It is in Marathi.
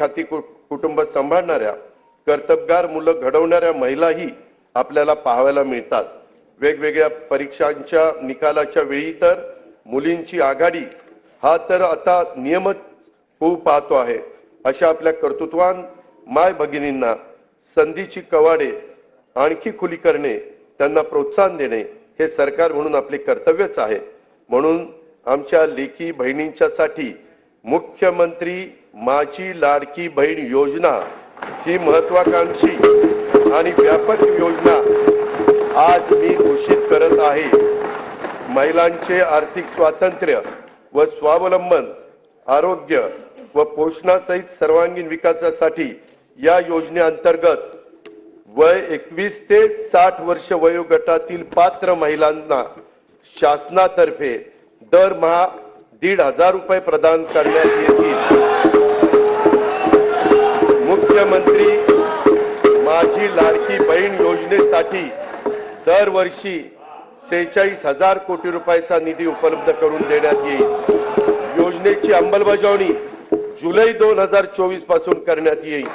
हाती कुटुंब सांभाळणाऱ्या कर्तबगार मुलं घडवणाऱ्या महिलाही आपल्याला पाहायला मिळतात. वेगवेगळ्या परीक्षांच्या निकालाच्या वेळी तर मुलींची आघाडी हा तर आता नियमच होऊ पाहतो आहे. अशा आपल्या कर्तृत्वान माय भगिनींना संधीची कवाडे आणखी खुली करणे त्यांना प्रोत्साहन देणे हे सरकार म्हणून आपले कर्तव्यच आहे. म्हणून आमच्या लेखी बहिणींच्यासाठी मुख्यमंत्री माझी लाडकी बहीण योजना ही महत्वाकांक्षी आणि व्यापक योजना आज मी घोषित करत आहे. महिलांचे आर्थिक स्वातंत्र्य व स्वावलंबन आरोग्य व पोषणासहित सर्वांगीण विकासासाठी या योजनेअंतर्गत वय एकवीस ते साठ वर्ष वयोगटातील पात्र महिलांना शासनातर्फे दरमहा दीड हजार रुपये प्रदान करण्यात येतील. मुख्यमंत्री माझी लाडकी बहीण योजनेसाठी दरवर्षी सेहेचाळीस हजार कोटी रुपयाचा निधी उपलब्ध करून देण्यात येईल. योजनेची अंमलबजावणी जुलै दोन हजार चोवीसपासून करण्यात येईल.